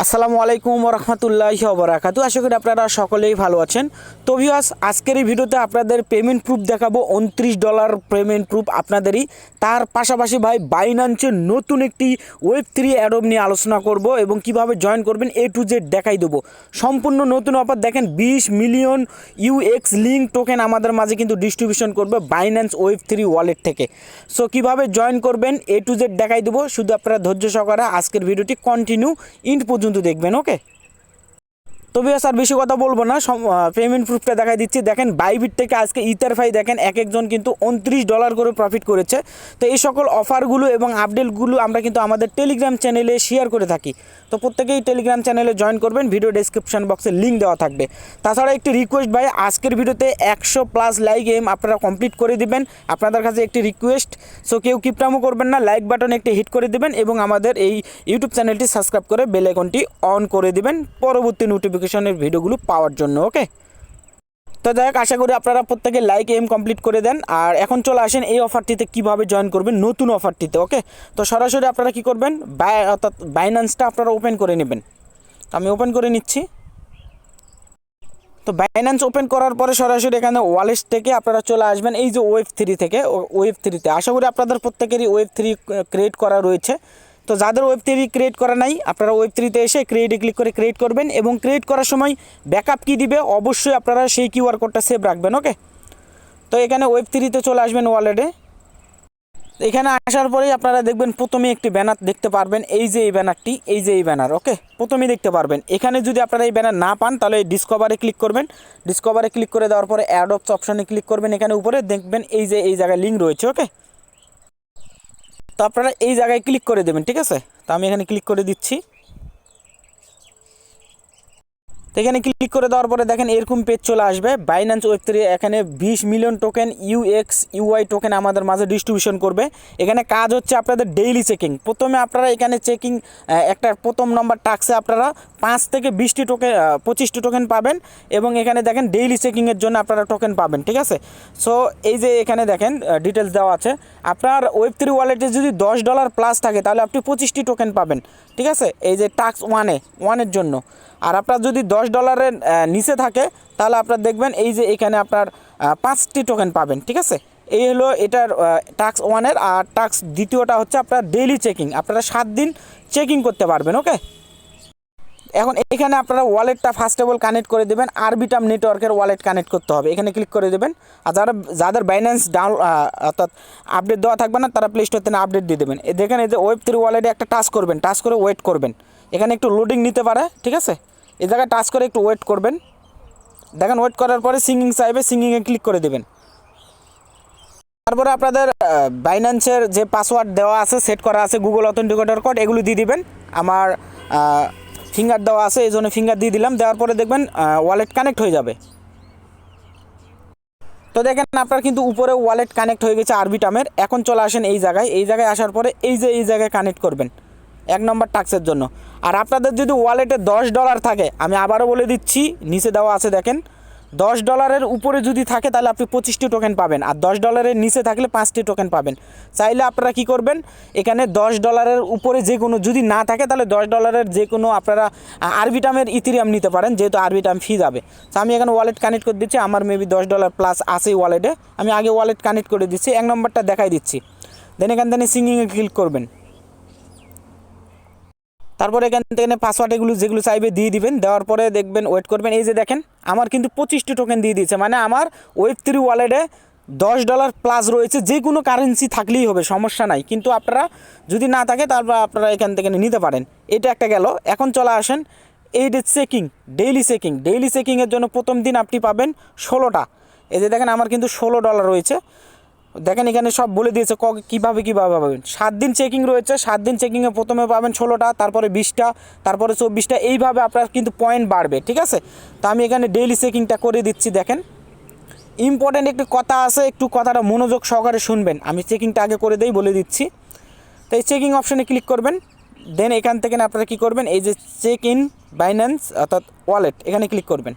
আসসালামু আলাইকুম রহমতুল্লাহ বরাকাতু আশা করি আপনারা সকলেই ভালো আছেন। তো ভিউয়ার্স আজকের এই ভিডিওতে আপনাদের পেমেন্ট প্রুফ দেখাবো। উনত্রিশ ডলার পেমেন্ট প্রুফ আপনাদেরই। তার পাশাপাশি ভাই বাইনান্সের নতুন একটি ওয়েব থ্রি অ্যাডব নিয়ে আলোচনা করব এবং কীভাবে জয়েন করবেন এ টু জেড দেখাই দেবো। সম্পূর্ণ নতুন অফার দেখেন, বিশ মিলিয়ন ইউএক্স লিঙ্ক টোকেন আমাদের মাঝে কিন্তু ডিস্ট্রিবিউশন করবে বাইন্যান্স ওয়েব থ্রি ওয়ালেট থেকে। সো কীভাবে জয়েন করবেন এ টু জেড দেখাই দেবো। শুধু আপনারা ধৈর্য সহকারে আজকের ভিডিওটি কন্টিনিউ ইন্ট পর্যন্ত দেখবেন ওকে? তবে স্যার বেশি কথা বলব না পেমেন্ট প্রুফটা দেখাই দিচ্ছি। দেখেন বাইবিট থেকে আজকে ইথার ফাই দেখেন, এক একজন কিন্তু উনত্রিশ ডলার করে প্রফিট করেছে। তো এই সকল অফারগুলো এবং আপডেটগুলো আমরা কিন্তু আমাদের টেলিগ্রাম চ্যানেলে শেয়ার করে থাকি। তো প্রত্যেকেই টেলিগ্রাম চ্যানেলে জয়েন করবেন ভিডিও ডেসক্রিপশন বক্সে লিঙ্ক দেওয়া থাকবে। তাছাড়া একটি রিকোয়েস্ট ভাই, আজকের ভিডিওতে একশো প্লাস লাইক এম আপনারা কমপ্লিট করে দিবেন। আপনাদের কাছে একটি রিকোয়েস্ট সো কেউ কিপটামো করবেন না লাইক বাটন একটি হিট করে দিবেন এবং আমাদের এই ইউটিউব চ্যানেলটি সাবস্ক্রাইব করে বেল আইকনটি অন করে দিবেন। পরবর্তী নোটিফিকেশনের ভিডিওগুলো পাওয়ার জন্য ওকে তো যাই হোক, আশা করি আপনারা প্রত্যেকে লাইক এম কমপ্লিট করে দেন। আর এখন চলে আসেন এই অফারটিতে কীভাবে জয়েন করবেন নতুন অফারটিতে ওকে তো সরাসরি আপনারা কি করবেন? বাই অর্থাৎ বাইন্যান্সটা আপনারা ওপেন করে নেবেন। আমি ওপেন করে নিচ্ছি। তো বাইন্যান্স ওপেন করার পরে সরাসরি এখানে ওয়ালেট থেকে আপনারা চলে আসবেন, এই যে ওয়েব থ্রি থেকে ওয়েব থ্রিতে আশা করি আপনাদের প্রত্যেকেরই ওয়েব থ্রি ক্রিয়েট করা রয়েছে। তো যাদের ওয়েব থ্রি ক্রিয়েট করা নাই, আপনারা ওয়েব থ্রিতে এসে ক্রিয়েটে ক্লিক করে ক্রিয়েট করবেন এবং ক্রিয়েট করার সময় ব্যাকআপ কী দিবে, অবশ্যই আপনারা সেই কিউআর কোডটা সেভ রাখবেন ওকে তো এখানে ওয়েব থ্রিতে চলে আসবেন ওয়ালেটে এখানে আসার পরেই আপনারা দেখবেন প্রথমে একটি ব্যানার দেখতে পারবেন, এই যে এই ব্যানারটি, এই যে এই ব্যানার ওকে প্রথমেই দেখতে পারবেন। এখানে যদি আপনারা এই ব্যানার না পান, তাহলে ডিসকভারে ক্লিক করবেন। ডিসকভারে ক্লিক করে দেওয়ার পরে অ্যাডপস অপশানে ক্লিক করবেন, এখানে উপরে দেখবেন এই যে এই জায়গায় লিঙ্ক রয়েছে ওকে তো আপনারা এই জায়গায় ক্লিক করে দেবেন, ঠিক আছে? তো আমি এখানে ক্লিক করে দিচ্ছি। তো এখানে ক্লিক করে দেওয়ার পরে দেখেন এরকম পেজ চলে আসবে। বাইন্যান্স ওয়েব থ্রি এখানে বিশ million token UX UI token আমাদের মাঝে ডিস্ট্রিবিউশন করবে। এখানে কাজ হচ্ছে আপনাদের ডেইলি চেকিং প্রথমে আপনারা এখানে চেকিং একটা প্রথম নম্বর টাক্সে আপনারা পাঁচ থেকে বিশটি টোকেন পঁচিশটি টোকেন পাবেন এবং এখানে দেখেন ডেইলি চেকিংয়ের জন্য আপনারা টোকেন পাবেন, ঠিক আছে? সো এই যে এখানে দেখেন ডিটেলস দেওয়া আছে। আপনার ওয়েব থ্রি ওয়ালেটে যদি দশ ডলার প্লাস থাকে, তাহলে আপনি পঁচিশটি টোকেন পাবেন, ঠিক আছে? এই যে টাক্স ওয়ানে ওয়ানের জন্য। আর আপনার যদি দশ ডলারের নিচে থাকে, তাহলে আপনার দেখবেন এই যে এখানে আপনার পাঁচটি টোকেন পাবেন, ঠিক আছে? এই হলো এটার টাক্স ওয়ানের আর টাক্স দ্বিতীয়টা হচ্ছে আপনার ডেইলি চেকিং আপনারা সাত দিন চেকিং করতে পারবেন ওকে এখন এখানে আপনারা ওয়ালেটটা ফার্স্ট অফ কানেক্ট করে দেবেন আরবিটাম নেটওয়ার্কের ওয়ালেট কানেক্ট করতে হবে, এখানে ক্লিক করে দেবেন, আর যারা, যাদের বাইন্যান্স ডাউন অর্থাৎ আপডেট দেওয়া থাকবে না, তারা প্লে স্টোর থেকে আপডেট দিয়ে দেবেন। দেখেন এই যে ওয়েব থ্রি ওয়ালেটে একটা টাচ করবেন টাচ করে ওয়েট করবেন, এখানে একটু লোডিং নিতে পারে, ঠিক আছে? এই জায়গায় টাচ করে একটু ওয়েট করবেন। দেখেন ওয়েট করার পরে সিঙ্গিং চাইবে সিঙ্গিংয়ে ক্লিক করে দেবেন। তারপরে আপনাদের বাইন্যান্সের যে পাসওয়ার্ড দেওয়া আছে সেট করা আছে গুগল অথেন্টিকেটর কোড এগুলো দিয়ে দিবেন। আমার ফিঙ্গার দেওয়া আছে, এই জন্য ফিঙ্গার দিয়ে দিলাম। দেওয়ার পরে দেখবেন ওয়ালেট কানেক্ট হয়ে যাবে। তো দেখেন, আপনার কিন্তু উপরে ওয়ালেট কানেক্ট হয়ে গেছে আরবিটামের এখন চলে আসেন এই জায়গায়। এই জায়গায় আসার পরে এই যে এই জায়গায় কানেক্ট করবেন। এক নম্বর টাক্সের জন্য। আর আপনাদের যদি ওয়ালেটে দশ ডলার থাকে, আমি আবারও বলে দিচ্ছি, নিচে দেওয়া আছে দেখেন, দশ ডলারের উপরে যদি থাকে, তাহলে আপনি পঁচিশটি টোকেন পাবেন। আর দশ ডলারের নিচে থাকলে পাঁচটি টোকেন পাবেন। চাইলে আপনারা কি করবেন, এখানে দশ ডলারের উপরে যে কোনো যদি না থাকে, তাহলে দশ ডলারের যে কোনো আপনারা আরবিটামের ইথিরিয়াম নিতে পারেন, যেহেতু আরবিটাম ফি যাবে। তো আমি এখানে ওয়ালেট কানেক্ট করে দিচ্ছি, আমার মেবি দশ ডলার প্লাস আসেই ওয়ালেটে আমি আগে ওয়ালেট কানেক্ট করে দিচ্ছি, এক নম্বরটা দেখাই দিচ্ছি। দেন এখান থেকে সিঙ্গিংয়ে ক্লিক করবেন। তারপরে এখান থেকে পাসওয়ার্ড এগুলো যেগুলো চাইবে দিয়ে দিবেন, দেওয়ার পরে দেখবেন ওয়েট করবেন। এই যে দেখেন, আমার কিন্তু পঁচিশটি টোকেন দিয়ে দিয়েছে মানে আমার ওয়েব থ্রি ওয়ালেটে দশ ডলার প্লাস রয়েছে, যে কোনো কারেন্সি থাকলেই হবে, সমস্যা নাই। কিন্তু আপনারা যদি না থাকে, তারপর আপনারা এখান থেকে নিতে পারেন। এটা একটা গেল। এখন চলে আসেন, এই যে চেকিং ডেইলি চেকিং ডেইলি চেকিংয়ের জন্য প্রথম দিন আপনি পাবেন ষোলোটা। এই যে দেখেন, আমার কিন্তু ষোলো ডলার রয়েছে। দেখেন এখানে সব বলে দিয়েছে ক কীভাবে কীভাবে পাবেন। সাত দিন চেকিং রয়েছে, সাত দিন চেকিংয়ে প্রথমে পাবেন ষোলোটা, তারপরে বিশটা, তারপরে চব্বিশটা। এইভাবে আপনার কিন্তু পয়েন্ট বাড়বে, ঠিক আছে? তো আমি এখানে ডেইলি চেকিংটা করে দিচ্ছি, দেখেন। ইম্পর্ট্যান্ট একটি কথা আছে, একটু কথাটা মনোযোগ সহকারে শুনবেন। আমি চেকিংটা আগে করে দেই, বলে দিচ্ছি। তো এই চেকিং অপশানে ক্লিক করবেন। দেন এখান থেকে আপনারা কী করবেন? এই যে চেক ইন বাইন্যান্স অর্থাৎ ওয়ালেট এখানে ক্লিক করবেন।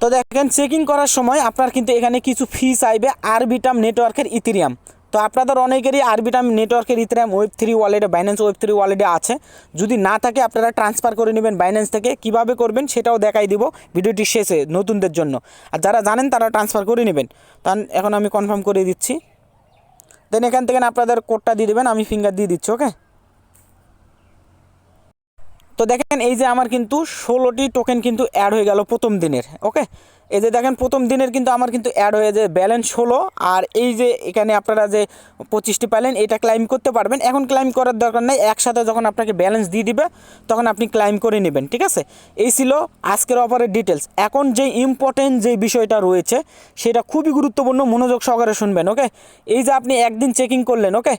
তো দেখেন চেকিং করার সময় আপনার কিন্তু এখানে কিছু ফি চাইবে আরবিটাম নেটওয়ার্কের ইথিরিয়াম তো আপনাদের অনেকেরই আরবিটাম নেটওয়ার্কের ইথেরিয়াম ওয়েব থ্রি ওয়ালেটে বাইন্যান্স ওয়েব থ্রি ওয়ালেটে আছে। যদি না থাকে, আপনারা ট্রান্সফার করে নেবেন বাইন্যান্স থেকে। কীভাবে করবেন সেটাও দেখাই দিব ভিডিওটি শেষে নতুনদের জন্য। আর যারা জানেন, তারা ট্রান্সফার করে নেবেন। তা এখন আমি কনফার্ম করে দিচ্ছি। দেন এখান থেকে আপনাদের কোডটা দিয়ে দেবেন, আমি ফিঙ্গার দিয়ে দিচ্ছি ওকে তো দেখেন এই যে আমার কিন্তু ষোলোটি টোকেন কিন্তু অ্যাড হয়ে গেল প্রথম দিনের ওকে এই যে দেখেন প্রথম দিনের কিন্তু আমার কিন্তু অ্যাড হয়ে যে ব্যালেন্স ষোলো, আর এই যে এখানে আপনারা যে পঁচিশটি পাইলেন, এটা ক্লাইম করতে পারবেন। এখন ক্লাইম করার দরকার নেই, একসাথে যখন আপনাকে ব্যালেন্স দিয়ে দিবে, তখন আপনি ক্লাইম করে নেবেন, ঠিক আছে? এই ছিল আজকের অফারের ডিটেলস এখন যে ইম্পর্টেন্ট যে বিষয়টা রয়েছে, সেটা খুবই গুরুত্বপূর্ণ, মনোযোগ সহকারে শুনবেন ওকে এই যে আপনি একদিন চেকিং করলেন ওকে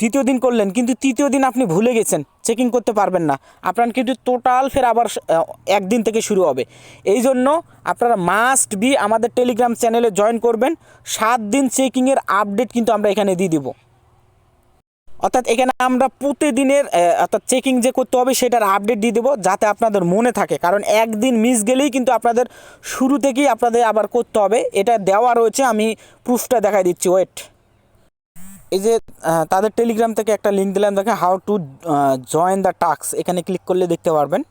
দ্বিতীয় দিন করলেন, কিন্তু তৃতীয় দিন আপনি ভুলে গেছেন চেকিং করতে পারবেন না। আপনার কিন্তু টোটাল ফের আবার একদিন থেকে শুরু হবে। এই জন্য আপনারা মাস্ট বি আমাদের টেলিগ্রাম চ্যানেলে জয়েন করবেন। সাত দিন চেকিংয়ের আপডেট কিন্তু আমরা এখানে দিয়ে দিব। অর্থাৎ এখানে আমরা প্রতিদিনের অর্থাৎ চেকিং যে করতে হবে সেটার আপডেট দিয়ে দেবো, যাতে আপনাদের মনে থাকে। কারণ একদিন মিস গেলেই কিন্তু আপনাদের শুরু থেকেই আপনাদের আবার করতে হবে। এটা দেওয়া রয়েছে, আমি প্রুফটা দেখাই দিচ্ছি ওয়েট এই যে তাদের টেলিগ্রাম থেকে একটা লিঙ্ক দিলাম, দেখেন how to join the task এখানে ক্লিক করলে দেখতে পারবেন।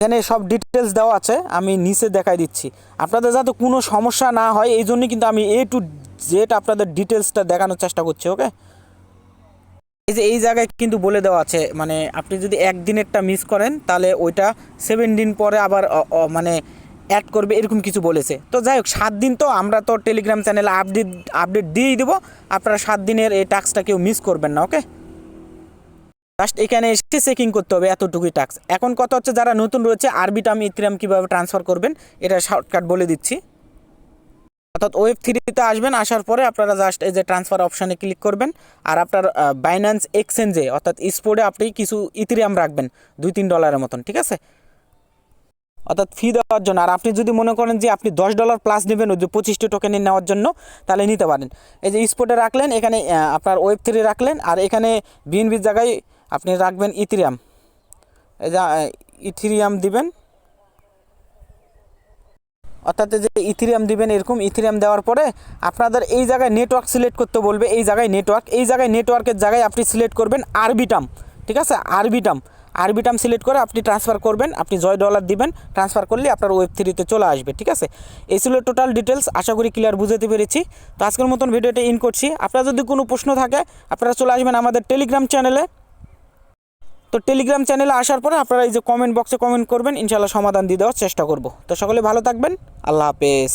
এখানে সব ডিটেলস দেওয়া আছে, আমি নিচে দেখাই দিচ্ছি। আপনাদের যাতে কোনো সমস্যা না হয়, এই জন্যই কিন্তু আমি এ টু জেড আপনাদের ডিটেলসটা দেখানোর চেষ্টা করছি ওকে এই যে, এই জায়গায় কিন্তু বলে দেওয়া আছে মানে আপনি যদি একদিনেরটা মিস করেন, তাহলে ওইটা সেভেন দিন পরে আবার মানে অ্যাড করবে, এরকম কিছু বলেছে। তো যাই হোক, সাত দিন তো আমরা তো টেলিগ্রাম চ্যানেলে আপডেট আপডেট দিয়েই দেবো। আপনারা সাত দিনের এই টাস্কটা কেউ মিস করবেন না ওকে জাস্ট এখানে এসে চেকিং করতে হবে এতটুকুই টাস্ক এখন কথা হচ্ছে যারা নতুন রয়েছে আরবিটাম ইথিরাম কীভাবে ট্রান্সফার করবেন, এটা শর্টকাট বলে দিচ্ছি। অর্থাৎ ওয়েব থ্রিতে আসবেন, আসার পরে আপনারা জাস্ট এই যে ট্রান্সফার অপশানে ক্লিক করবেন। আর আপনার বাইন্যান্স এক্সচেঞ্জে অর্থাৎ স্পোর্টে আপনি কিছু ইথিরিয়াম রাখবেন দুই তিন ডলারের মতন, ঠিক আছে? অর্থাৎ ফি দেওয়ার জন্য। আর আপনি যদি মনে করেন যে আপনি দশ ডলার প্লাস নেবেন ওই যে পঁচিশটি টোকেনে নেওয়ার জন্য, তাহলে নিতে পারেন। এই যে স্পোর্টে রাখলেন, এখানে আপনার ওয়েব থ্রি রাখলেন, আর এখানে বিএনবির জায়গায় আপনি রাখবেন ইথিরিয়াম এই যে ইথিরিয়াম দিবেন। অর্থাৎ যে ইথিরিয়াম দিবেন এরকম ইথিরিয়াম দেওয়ার পরে আপনাদের এই জায়গায় নেটওয়ার্ক সিলেক্ট করতে বলবে, এই জায়গায় নেটওয়ার্ক এই জায়গায় নেটওয়ার্কের জায়গায় আপনি সিলেক্ট করবেন আরবিটাম ঠিক আছে? আরবিটাম আরবিটাম সিলেক্ট করে আপনি ট্রান্সফার করবেন, আপনি জয় ডলার দিবেন ট্রান্সফার করলে আপনার ওয়েব থ্রিতে চলে আসবে, ঠিক আছে? এই ছিল টোটাল ডিটেলস আশা করি ক্লিয়ার বুঝতে পেরেছি। তো আজকের মতন ভিডিওটা ইন করছি। আপনার যদি কোনো প্রশ্ন থাকে, আপনারা চলে আসবেন আমাদের টেলিগ্রাম চ্যানেলে তো টেলিগ্রাম চ্যানেলে আসার পরে আপনারা এই যে কমেন্ট বক্সে কমেন্ট করবেন ইনশাল্লাহ সমাধান দিয়ে দেওয়ার চেষ্টা করব। তো সকলে ভালো থাকবেন, আল্লাহ হাফেজ।